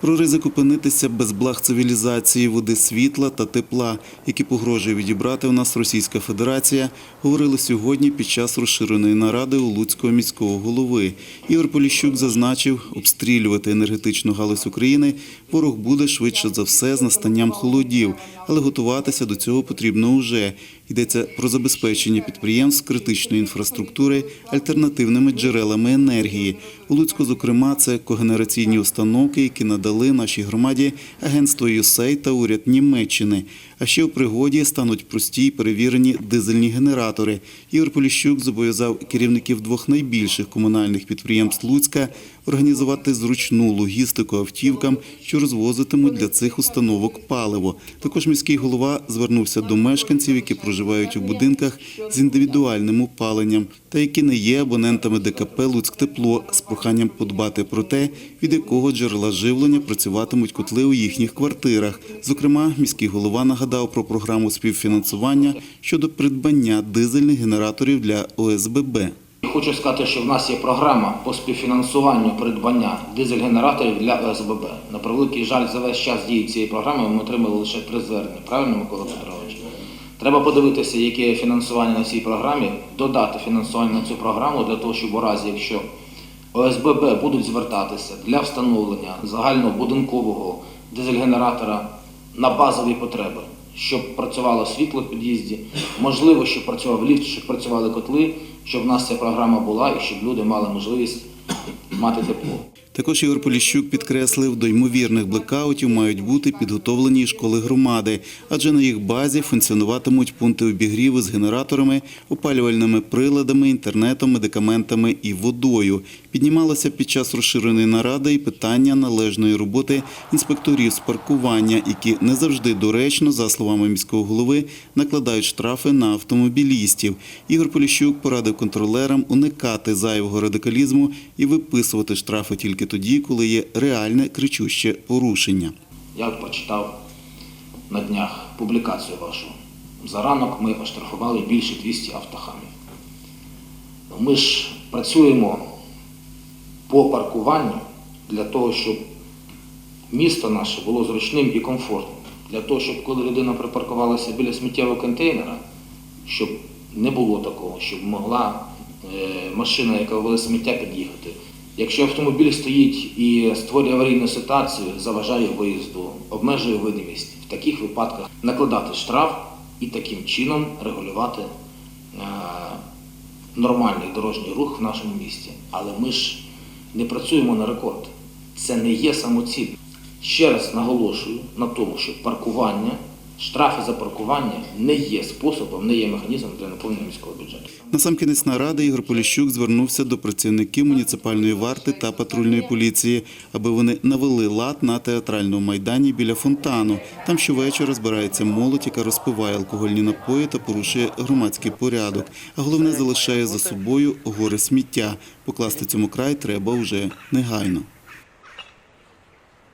Про ризик опинитися без благ цивілізації, води, світла та тепла, які погрожує відібрати у нас Російська Федерація, говорили сьогодні під час розширеної наради у Луцького міського голови. Ігор Поліщук зазначив, обстрілювати енергетичну галузь України ворог буде швидше за все з настанням холодів, але готуватися до цього потрібно уже. Йдеться про забезпечення підприємств критичної інфраструктури альтернативними джерелами енергії. У Луцьку, зокрема, це когенераційні установки, які надали нашій громаді агентство «Юсей» та уряд Німеччини. А ще у пригоді стануть прості й перевірені дизельні генератори. Ігор Поліщук зобов'язав керівників двох найбільших комунальних підприємств Луцька організувати зручну логістику автівкам, що розвозитимуть для цих установок паливо. Також міський голова звернувся до мешканців, які проживають у будинках з індивідуальним опаленням та які не є абонентами ДКП «Луцьктепло» з проханням подбати про те, від якого джерела живлення працюватимуть котли у їхніх квартирах. Зокрема, міський голова нагадав про програму співфінансування щодо придбання дизельних генераторів для ОСББ. Хочу сказати, що в нас є програма по співфінансуванню придбання дизель-генераторів для ОСББ. На превеликий жаль, за весь час дії цієї програми ми отримали лише три звернення. Правильно, Микола Петрович? Треба подивитися, яке фінансування на цій програмі, додати фінансування на цю програму для того, щоб у разі, якщо ОСББ будуть звертатися для встановлення загальнобудинкового дизель-генератора на базові потреби, щоб працювало світло в під'їзді, можливо, щоб працював ліфт, щоб працювали котли, щоб в нас ця програма була і щоб люди мали можливість мати тепло. Також Ігор Поліщук підкреслив, до ймовірних блекаутів мають бути підготовлені школи громади, адже на їх базі функціонуватимуть пункти обігріву з генераторами, опалювальними приладами, інтернетом, медикаментами і водою. Піднімалося під час розширеної наради і питання належної роботи інспекторів з паркування, які не завжди доречно, за словами міського голови, накладають штрафи на автомобілістів. Ігор Поліщук порадив контролерам уникати зайвого радикалізму і виписувати штрафи тільки тоді, коли є реальне кричуще порушення. Я от прочитав на днях публікацію вашу. За ранок ми оштрафували більше 200 автохамів. Ми ж працюємо по паркуванню для того, щоб місто наше було зручним і комфортним. Для того, щоб коли людина припаркувалася біля сміттєвого контейнера, щоб не було такого, щоб могла е, машина, яка ввела сміття, під'їхати. Якщо автомобіль стоїть і створює аварійну ситуацію, заважає виїзду, обмежує видимість, в таких випадках накладати штраф і таким чином регулювати е, нормальний дорожній рух в нашому місті. Але ми ж не працюємо на рекорд. Це не є самоціль. Ще раз наголошую на тому, що паркування, штрафи за паркування не є способом, не є механізмом для наповнення міського бюджету. Насамкінець наради Ігор Поліщук звернувся до працівників муніципальної варти та патрульної поліції, аби вони навели лад на театральному майдані біля фонтану. Там щовечора збирається молодь, яка розпиває алкогольні напої та порушує громадський порядок. А головне залишає за собою гори сміття. Покласти цьому край треба вже негайно.